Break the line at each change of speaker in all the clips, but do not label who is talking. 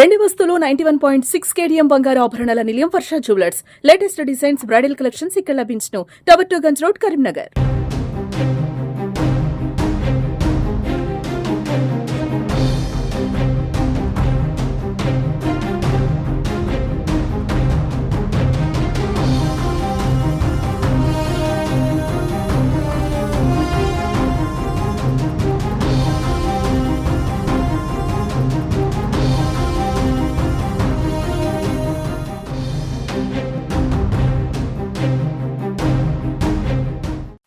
వెండి వస్తువులు ninety one point six KDM బంగారు ఆభరణాల నిలయం Varsha jewellers. Latest designs bridal collections ఇక్కడ లభించను. Tower two Ganj road Karimnagar.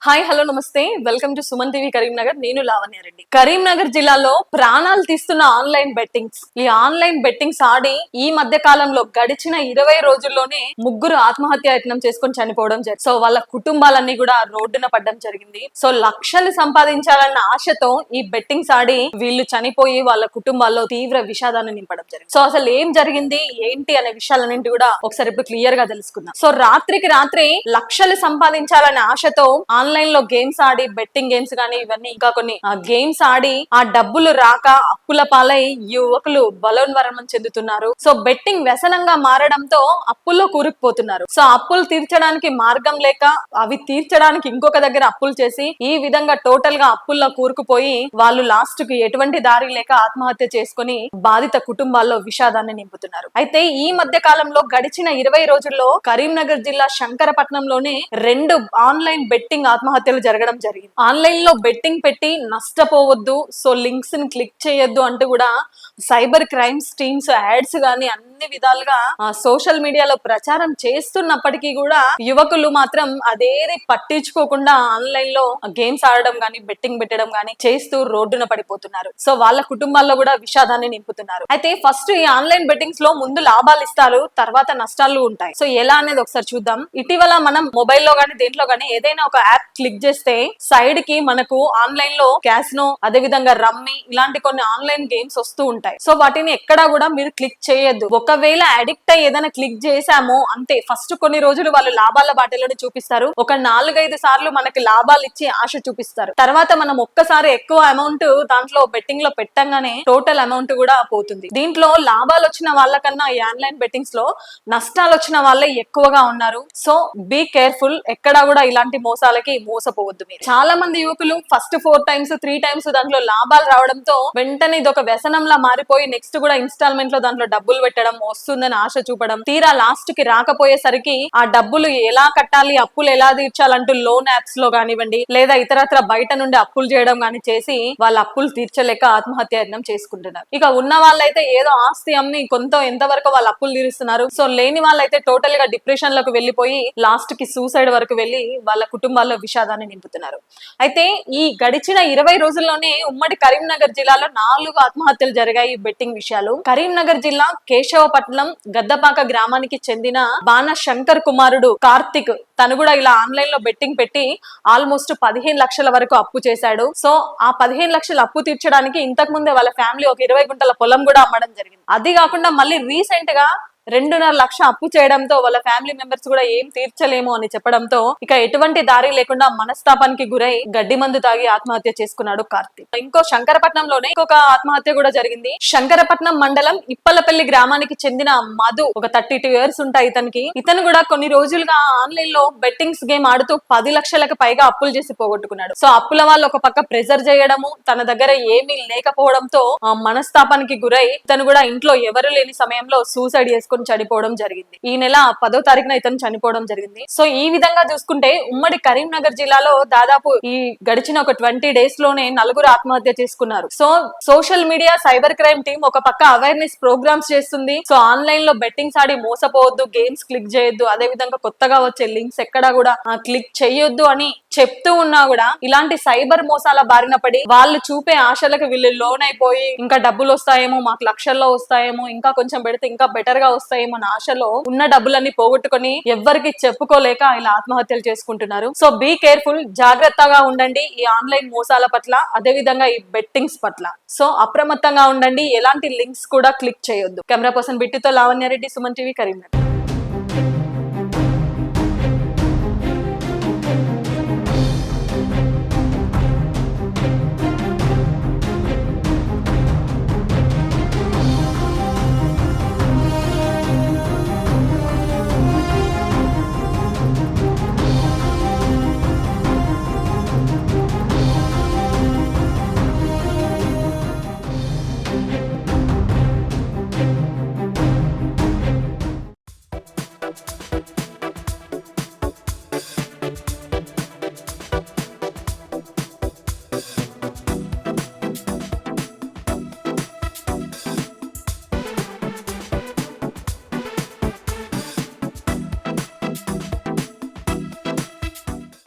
Hi hello నమస్తే. Welcome to Suman TV Karimnagar నేను లావణ్యారెడ్డి కరీంనగర్ జిల్లాలో ప్రాణాలు తీస్తున్న ఆన్లైన్ బెట్టింగ్స్. ఈ ఆన్లైన్ బెట్టింగ్స్ ఆడి ఈ మధ్య కాలంలో గడిచిన ఇరవై రోజుల్లోనే ముగ్గురు ఆత్మహత్య యత్నం చేసుకొని చనిపోవడం జరిగింది సో వాళ్ళ కుటుంబాలన్నీ కూడా రోడ్డున పడడం జరిగింది. సో లక్షలు సంపాదించాలన్న ఆశతో ఈ బెట్టింగ్స్ ఆడి వీళ్ళు చనిపోయి వాళ్ళ కుటుంబాల్లో తీవ్ర విషాదాన్ని నింపడం జరిగింది. సో అసలు ఏం జరిగింది ఏంటి అనే విషయాలన్నింటి కూడా ఒకసారి ఇప్పుడు క్లియర్గా తెలుసుకుందాం. సో రాత్రికి రాత్రి లక్షలు సంపాదించాలనే ఆశతో ఆన్లైన్ ఆన్లైన్లో గేమ్స్ ఆడి బెట్టింగ్ గేమ్స్ కానీ ఇవన్నీ ఇంకా కొన్ని గేమ్స్ ఆడి ఆ డబ్బులు రాక అప్పుల పాలై యువకులు బలోన్వరణం చెందుతున్నారు. సో బెట్టింగ్ వ్యసనంగా మారడంతో అప్పుల్లో కూరుకుపోతున్నారు. సో అప్పులు తీర్చడానికి మార్గం లేక అవి తీర్చడానికి ఇంకొక దగ్గర అప్పులు చేసి ఈ విధంగా టోటల్గా అప్పుల్లో కూరుకుపోయి వాళ్ళు లాస్ట్కి ఎటువంటి దారి లేక ఆత్మహత్య చేసుకుని బాధిత కుటుంబాల్లో విషాదాన్ని నింపుతున్నారు. అయితే ఈ మధ్య కాలంలో గడిచిన ఇరవై రోజుల్లో కరీంనగర్ జిల్లా శంకరపట్నంలోనే రెండు ఆన్లైన్ బెట్టింగ్ ఆత్మహత్యలు జరగడం జరిగింది. ఆన్లైన్లో బెట్టింగ్ పెట్టి నష్టపోవద్దు సో లింక్స్ని క్లిక్ చేయొద్దు అంటూ కూడా సైబర్ క్రైమ్స్ టీమ్స్ యాడ్స్ గానీ అన్ని విధాలుగా సోషల్ మీడియాలో ప్రచారం చేస్తున్నప్పటికీ కూడా యువకులు మాత్రం అదేది పట్టించుకోకుండా ఆన్లైన్లో గేమ్స్ ఆడడం గానీ బెట్టింగ్ పెట్టడం గానీ చేస్తూ రోడ్డున పడిపోతున్నారు. సో వాళ్ళ కుటుంబాల్లో కూడా విషాదాన్ని నింపుతున్నారు. అయితే ఫస్ట్ ఈ ఆన్లైన్ బెట్టింగ్స్లో ముందు లాభాలు ఇస్తారు తర్వాత నష్టాలు ఉంటాయి. సో ఎలా అనేది ఒకసారి చూద్దాం. ఇటీవల మనం మొబైల్లో గానీ దేంట్లో గానీ ఏదైనా ఒక యాప్ క్లిక్ చేస్తే సైడ్కి మనకు ఆన్లైన్లో క్యాసినో అదే విధంగా రమ్మి ఇలాంటి కొన్ని ఆన్లైన్ గేమ్స్ వస్తూ ఉంటాయి. సో వాటిని ఎక్కడా కూడా మీరు క్లిక్ చేయొద్దు. ఒకవేళ అడిక్ట్ అయ్యి ఏదైనా క్లిక్ చేసామో అంతే. ఫస్ట్ కొన్ని రోజులు వాళ్ళు లాభాల బాటలోనే చూపిస్తారు. ఒక నాలుగైదు సార్లు మనకి లాభాలు ఇచ్చి ఆశ చూపిస్తారు. తర్వాత మనం ఒక్కసారి ఎక్కువ అమౌంట్ దాంట్లో బెట్టింగ్లో పెట్టంగానే టోటల్ అమౌంట్ కూడా పోతుంది. దీంట్లో లాభాలు వచ్చిన వాళ్ళకన్నా ఈ ఆన్లైన్ బెట్టింగ్స్లో నష్టాలు వచ్చిన వాళ్ళే ఎక్కువగా ఉన్నారు. సో బీ కేర్ఫుల్ ఎక్కడా కూడా ఇలాంటి మోసాలకి మోసపోవద్దు మీరు. చాలా మంది యువకులు first four times three times దాంట్లో లాభాలు రావడంతో వెంటనే ఇది ఒక వ్యసనంలా మారిపోయి నెక్స్ట్ కూడా ఇన్స్టాల్మెంట్లో దాంట్లో డబ్బులు పెట్టడం వస్తుందని ఆశ చూపడం తీరా లాస్ట్కి రాకపోయేసరికి ఆ డబ్బులు ఎలా కట్టాలి అప్పులు ఎలా తీర్చాలంటూ లోన్ యాప్స్లో కానివ్వండి లేదా ఇతరత్ర బయట నుండి అప్పులు చేయడం కానీ చేసి వాళ్ళ అప్పులు తీర్చలేక ఆత్మహత్య యత్నం చేసుకుంటున్నారు. ఇక ఉన్న వాళ్ళైతే ఏదో ఆస్తి అమ్మి కొంత ఎంతవరకు వాళ్ళ అప్పులు తీరుస్తున్నారు. సో లేని వాళ్ళైతే టోటల్గా డిప్రెషన్లకు వెళ్ళిపోయి లాస్ట్కి సూసైడ్ వరకు వెళ్ళి వాళ్ళ కుటుంబాల్లో విషాదాన్ని నింపుతున్నారు. అయితే ఈ గడిచిన ఇరవై రోజుల్లోనే ఉమ్మడి కరీంనగర్ జిల్లాలో నాలుగు ఆత్మహత్యలు జరిగాయి బెట్టింగ్ విషయాలు. కరీంనగర్ జిల్లా కేశవ పట్టణం గద్దపాక గ్రామానికి చెందిన బాణ శంకర్ కుమారుడు కార్తిక్ తను కూడా ఇలా ఆన్లైన్లో బెట్టింగ్ పెట్టి ఆల్మోస్ట్ పదిహేను లక్షల వరకు అప్పు చేశాడు. సో ఆ పదిహేను లక్షల అప్పు తీర్చడానికి ఇంతకు ముందే వాళ్ళ ఫ్యామిలీ ఒక ఇరవై గుంటల పొలం కూడా అమ్మడం జరిగింది. అది కాకుండా మళ్ళీ రీసెంట్గా రెండున్నర లక్ష అప్పు చేయడంతో వాళ్ళ ఫ్యామిలీ మెంబర్స్ కూడా ఏం తీర్చలేము అని చెప్పడంతో ఇక ఎటువంటి దారి లేకుండా మనస్తాపానికి గురై గడ్డి మందు తాగి ఆత్మహత్య చేసుకున్నాడు కార్తీక్. ఇంకో శంకరపట్నంలోనే ఇంకొక ఆత్మహత్య కూడా జరిగింది. శంకరపట్నం మండలం ఇప్పలపల్లి గ్రామానికి చెందిన మధు ఒక థర్టీ టూ ఇయర్స్ ఉంటాయి ఇతనికి. ఇతను కూడా కొన్ని రోజులుగా ఆన్లైన్లో బెట్టింగ్స్ గేమ్ ఆడుతూ పది లక్షలకు పైగా అప్పులు చేసి పోగొట్టుకున్నాడు. సో అప్పుల వాళ్ళు ఒక పక్క ప్రెజర్ చేయడము తన దగ్గర ఏమీ లేకపోవడంతో ఆ మనస్తాపానికి గురై ఇతను కూడా ఇంట్లో ఎవరు లేని సమయంలో సూసైడ్ చేసుకుని చనిపోవడం జరిగింది. ఈ నెల పదో తారీఖున ఇతను చనిపోవడం జరిగింది. సో ఈ విధంగా చూసుకుంటే ఉమ్మడి కరీంనగర్ జిల్లాలో దాదాపు ఈ గడిచిన ఒక ట్వంటీ డేస్లోనే నలుగురు ఆత్మహత్య చేసుకున్నారు. So social media cyber crime team ఒక పక్క అవేర్నెస్ ప్రోగ్రామ్స్ చేస్తుంది. సో ఆన్లైన్లో బెట్టింగ్స్ ఆడి మోసపోవద్దు గేమ్స్ క్లిక్ చేయొద్దు అదే విధంగా కొత్తగా వచ్చే లింక్స్ ఎక్కడా కూడా క్లిక్ చేయొద్దు అని చెప్తూ ఉన్నా కూడా ఇలాంటి సైబర్ మోసాల బారిన పడి వాళ్ళు చూపే ఆశలకు వీళ్ళు లోన్ అయిపోయి ఇంకా డబ్బులు వస్తాయేమో మాకు లక్షల్లో వస్తాయేమో ఇంకా కొంచెం పెడితే ఇంకా బెటర్గా వస్తాయేమో ఆశలో ఉన్న డబ్బులన్నీ పోగొట్టుకొని ఎవ్వరికి చెప్పుకోలేక ఇలా ఆత్మహత్యలు చేసుకుంటున్నారు. సో బీ కేర్ఫుల్ జాగ్రత్తగా ఉండండి ఈ ఆన్లైన్ మోసాల పట్ల అదే విధంగా ఈ బెట్టింగ్స్ పట్ల. సో అప్రమత్తంగా ఉండండి ఎలాంటి లింక్స్ కూడా క్లిక్ చేయొద్దు. కెమెరా పర్సన్ బిట్టితో లావణ్యారెడ్డి సుమన్ టీవీ కరీంనగర్.